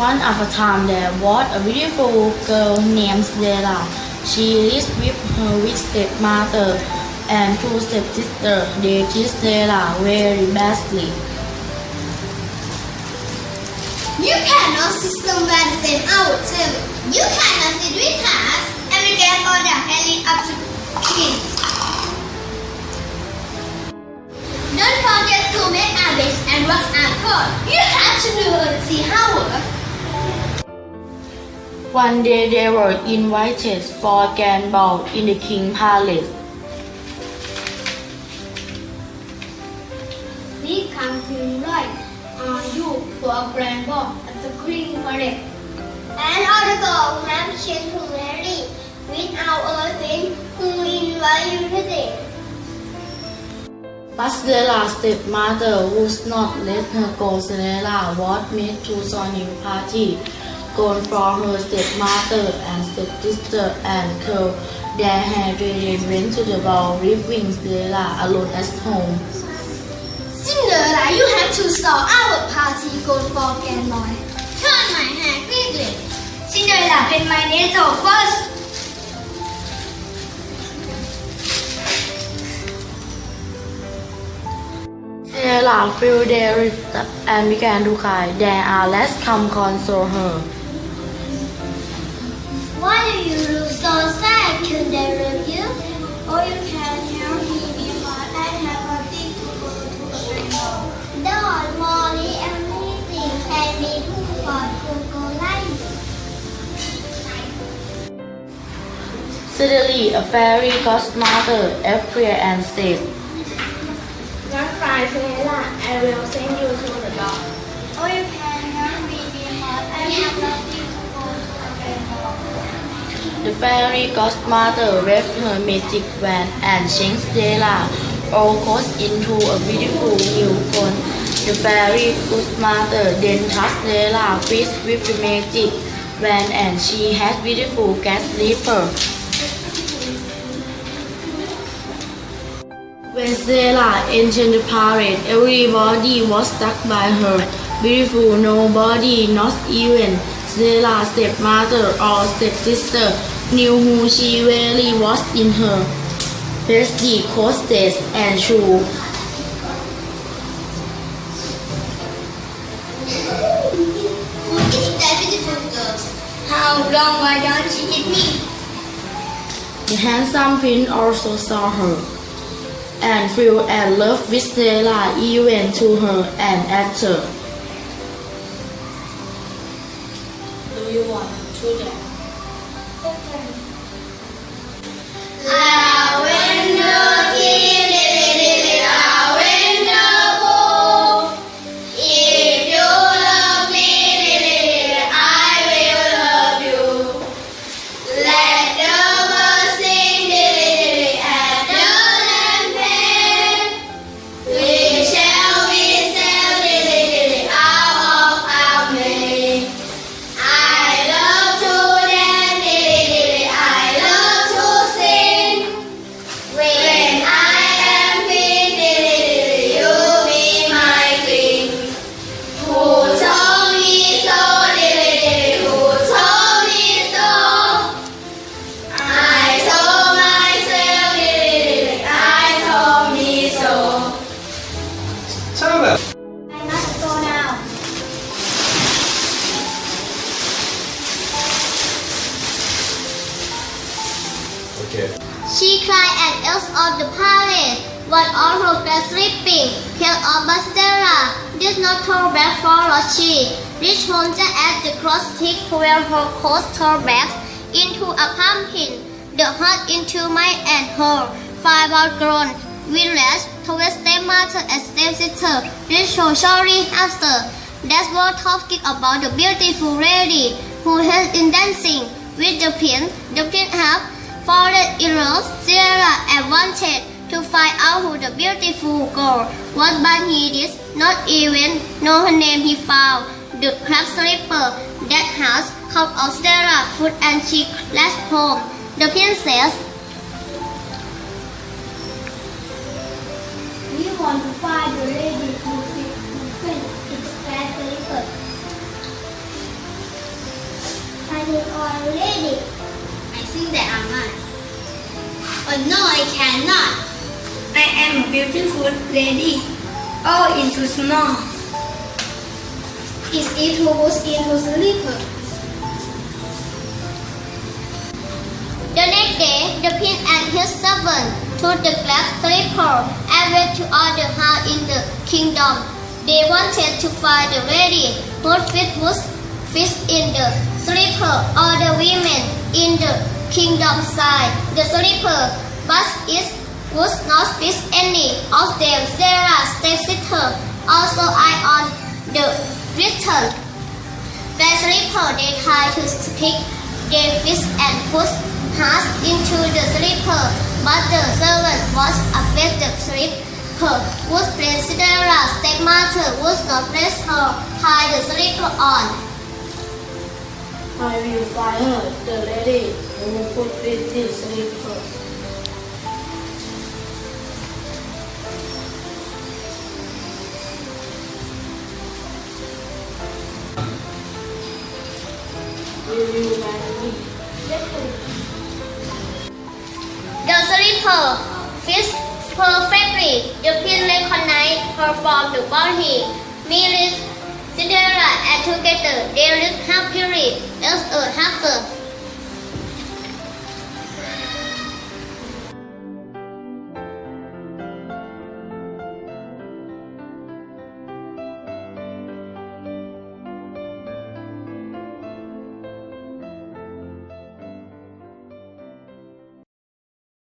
One of a time there uh, was a beautiful girl named Stella. She lived with her with stepmother and two stepsisters. They treat Stella very badly. You cannot system wear the same outfit. You cannot sit with us and get all their hair lead up to chin. Don't forget to make our and wash our coat. You have to do see how works. One day they were invited for a grand ball in the King Palace. We come to invite on you for a grand ball at the Queen Parade. And all the girls have changed to marry with our queen who invite you today. But Stella's stepmother would not let her go. Stella was made to join new party. Gone for her stepmother and stepsister and curl their hair they went to the ball, leaving Stella alone at home. Cinderella, you have to stop our party go for ball. Turn my hair quickly. Cinderella, bend my nail first. Stella felt very sad and began to cry. There are less come console her. Suddenly, a fairy godmother appeared and said, Don't cry, Cinderella. I will send you to the door. Or you can help me because I have nothing to go to a grand. The fairy godmother waved her magic wand and changed Stella all clothes into a beautiful new gown. The fairy godmother then touched Stella feet with the magic wand and she had beautiful cat slipper. When Stella entered the parade, everybody was struck by her beautiful. Nobody, not even Stella's stepmother or stepsister, knew who she really was in her festive costumes and shoes. Who is that beautiful girl? How long why don't she eat me? The handsome prince also saw her and fell in love with Stella even to her and actor. At else of the palace, but all her class sleeping, killed off by Stella. Did not turn back for she reached home as the cross stick where her coat turned back into a pumpkin. The heart into my and her five were grown. Winless towards stepmother and stepsister. Reached so sorry after. That's what talking about the beautiful lady who has in dancing with the pin, The pin have love, Sarah and wanted to find out who the beautiful girl was, but he did not even know her name. He found the crab slipper that has come of foot and she left home. The princess. We want to find the lady who fit its crab slipper. put on lady. I think that I might. Oh no, I cannot. I am a beautiful lady. All too small. Is it to put into slipper? The next day, the king and his servant took the glass slipper and went to all the house in the kingdom. They wanted to find the lady whose feet was fit in the slipper. All the women in the kingdom side. the slipper, but it was not fit any of them. Sarah, stepsister, also I on the return. The slipper they tried to stick their fish and put hearts into the slipper, but the servant was afraid the slipper would place Cinderella's stepmother would not let her tie the slipper on. I will her, the lady who put with this slipper. Will you marry me? The slipper fits perfectly. The king recognized her from the body. Mary, Cinderella, together they lived happily as a couple.